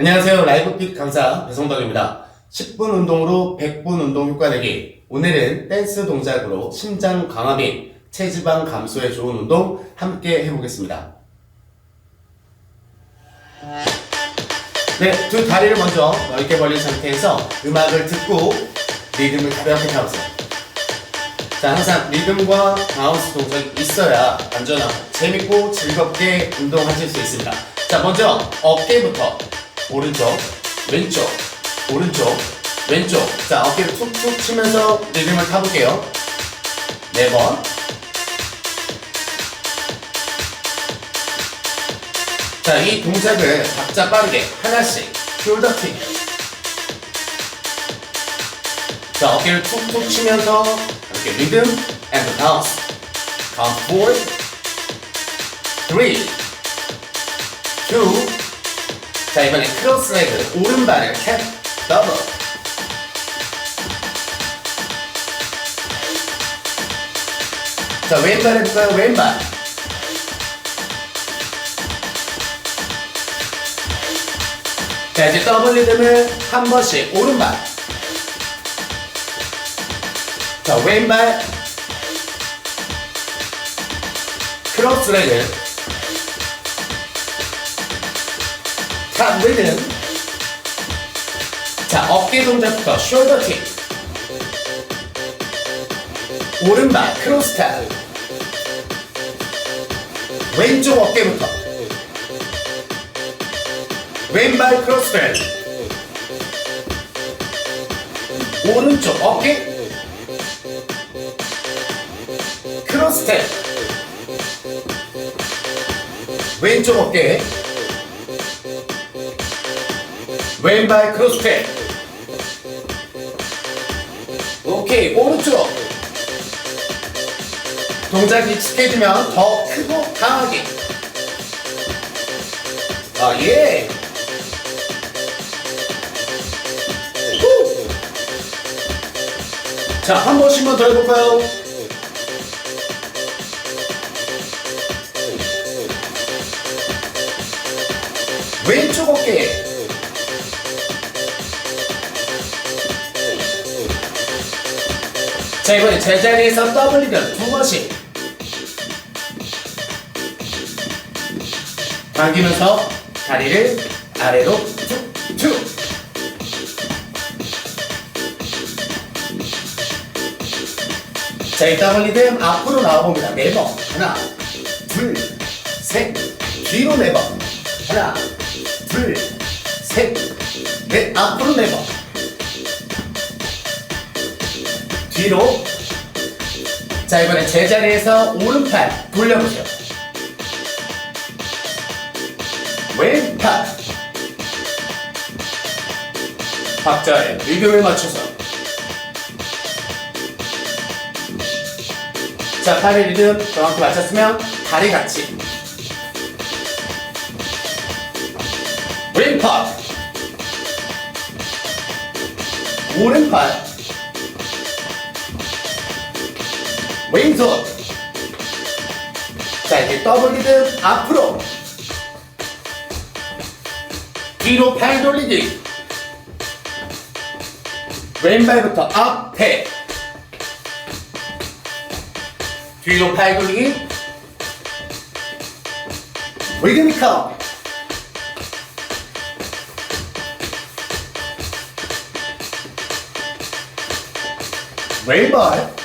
안녕하세요. 라이브핏 강사 배성덕입니다. 10분 운동으로 100분 운동 효과 내기. 오늘은 댄스 동작으로 심장 강화 및 체지방 감소에 좋은 운동 함께 해보겠습니다. 네, 두 다리를 먼저 넓게 벌린 상태에서 음악을 듣고 리듬을 가볍게 타보세요. 자, 항상 리듬과 바운스 동작이 있어야 안전하고 재밌고 즐겁게 운동하실 수 있습니다. 자, 먼저 어깨부터 오른쪽, 왼쪽, 오른쪽, 왼쪽. 자, 어깨를 툭툭 치면서 리듬을 타볼게요. 네 번. 자, 이 동작을 각자 빠르게 하나씩 숄더 킥. 자, 어깨를 툭툭 치면서 이렇게 리듬 and bounce. Count forward. Three, two. 자, 이번에 크로스 레그 오른발을 캡 더블. 자, 왼발 해볼까요? 왼발. 자, 이제 더블 리듬을 한 번씩 오른발. 자, 왼발. 크로스 레그. 탑 리듬. 자, 어깨 동작부터 숄더 킥. 오른발 크로스 탑. 왼쪽 어깨부터. 왼발 크로스백 오른쪽 어깨 크로스텝 왼쪽 어깨 왼발 크로스텝 오케이 오른쪽 동작이 익숙해지면 더 크고 강하게. 아예. 자, 한 번씩만 더 해볼까요? 왼쪽 어깨. 자, 이번에 제자리에서 리듬 두 번씩. 당기면서 다리를 아래로 툭툭. 자, 일단 리듬 앞으로 나와봅니다. 네 번. 하나, 둘, 셋. 뒤로 네 번. 하나, 둘, 셋, 넷. 앞으로 네 번. 뒤로. 자, 이번에 제자리에서 오른팔 돌려보세요. 왼팔. 박자에 리듬을 맞춰서 자, 팔의 리듬 정확히 맞췄으면 다리 같이. 왼팔. 오른팔. 왼손. 자, 이제 더블 리듬 앞으로. 뒤로 팔 돌리기. 왼발부터 앞에. 뒤로 팔 돌리기 리드미컬 왼발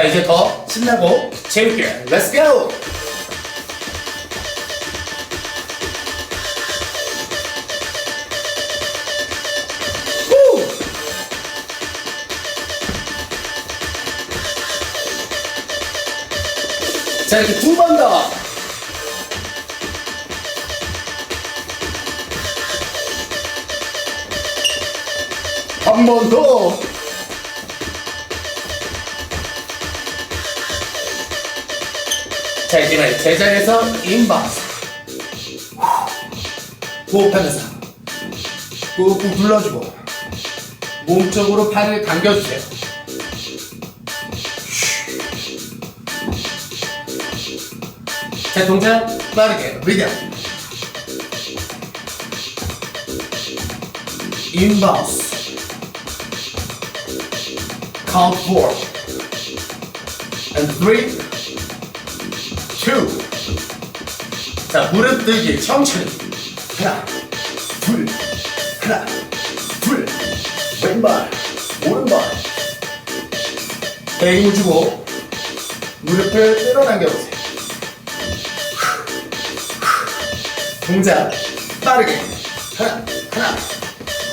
자 이제 더 신나고 재밌게 렛츠 고! 후! 자 이렇게 두 번 더. 한 번 더. 자 이제 제자리에서 인바스. 호흡하면서 꾹꾹 눌러주고 몸쪽으로 팔을 당겨주세요. 자, 동작 빠르게. 리듬. 인바운스. Count four. And three, 자, 무릎 들기 천천히. 하나, 둘, 하나, 둘. 왼발, 오른발. 배 힘을 주고 무릎을 끌어당겨보세요. 동작 빠르게 하나 하나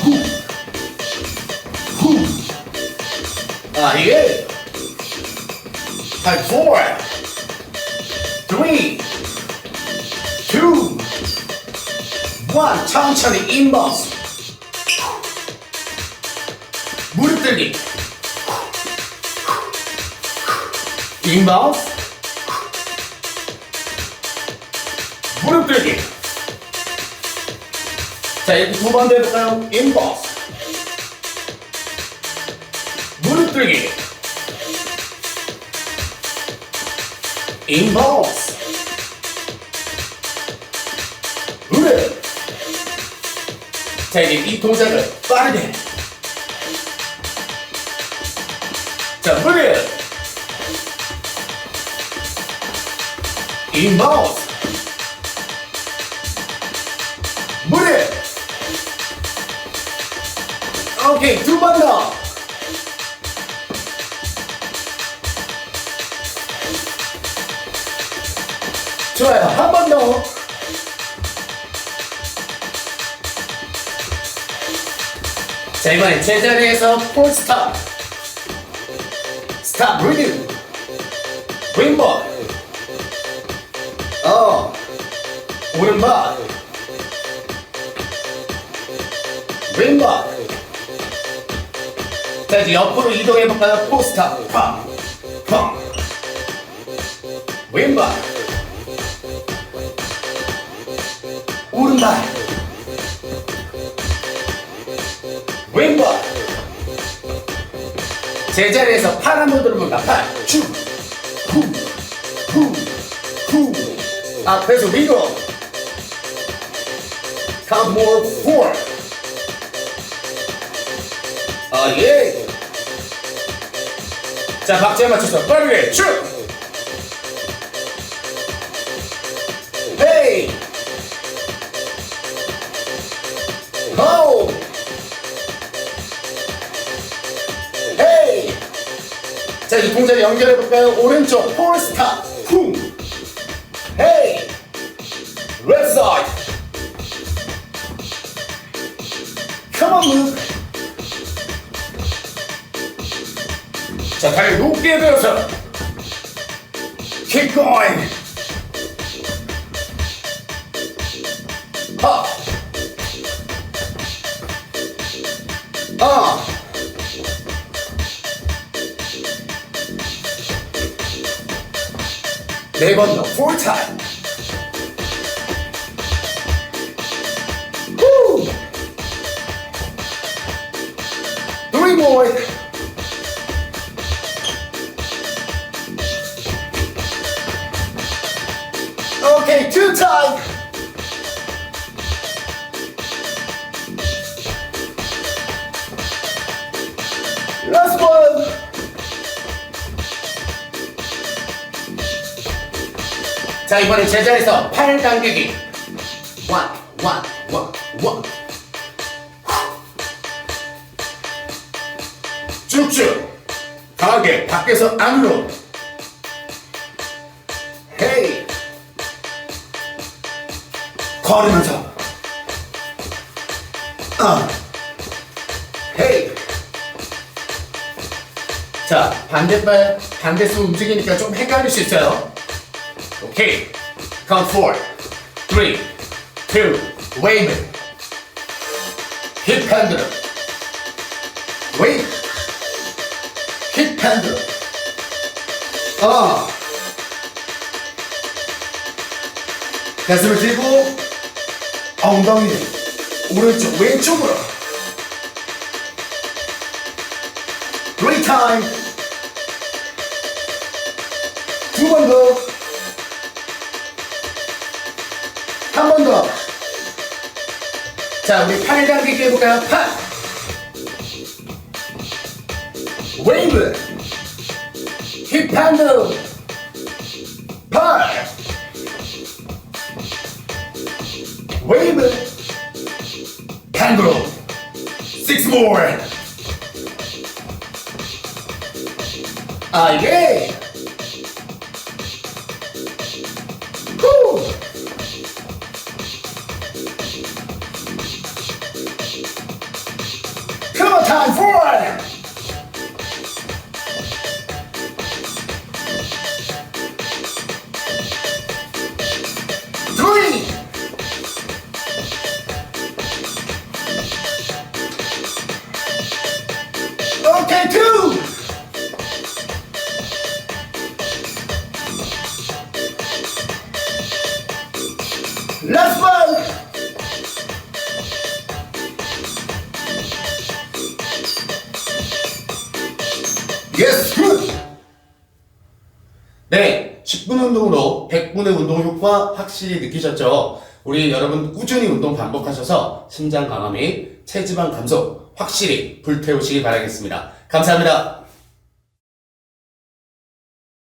후 후 아예 five four three two one 천천히 인버스 무릎 들기. 인바운스 무릎 들기. 자 이렇게 두번 해볼까요? 인바운스 무릎 들기. 인바운스 자 이제 이 동작을 빠르게. 자 무릎 인바운스. 무릎 오케이 두 번 더. 좋아요 한 번 더 자 이번엔 제자리에서 폴 스탑. 스탑 리듬 왼발 어 오른발. 왼발 자 이제 옆으로 이동해볼까요? 포스탑. 팡팡 왼발 오른발 제자리에서 팔 한번 들어볼까? 팔 쭉 후 후 후. 앞에서 위로. Count more four. 아 예. 자 박자에 맞춰서 빠르게 쭉 자, 이 동작 연결해 볼까요? 오른쪽 폴 스탑 쿵 헤이 레프트 사이드 Come on, move. 자, 다리 높게 들어서 Keep. 하. 네번 더, full time. Woo. Three more. Okay, two time. 자 이번엔 제자리에서 팔 당기기. One, one, one, one. 쭉쭉 강하게 밖에서 안으로. 헤이. 걸으면서. 아 헤이. 자 반대발 반대손 움직이니까 좀 헷갈릴 수 있어요 오케이 count four three two wave 힙 핸들 wave 힙 핸들 아 가슴을 들고 엉덩이를 오른쪽 왼쪽으로 Three time 한 번 더. 자, 우리 팔 당기기 해볼까요? 팔. 웨이브. 힙핸드. 팔. 웨이브. 캥거루. Six more. 아, 이 Come Good. 네, 10분 운동으로 100분의 운동 효과 확실히 느끼셨죠? 우리 여러분 꾸준히 운동 반복하셔서 심장 강화 및 체지방 감소 확실히 불태우시기 바라겠습니다. 감사합니다.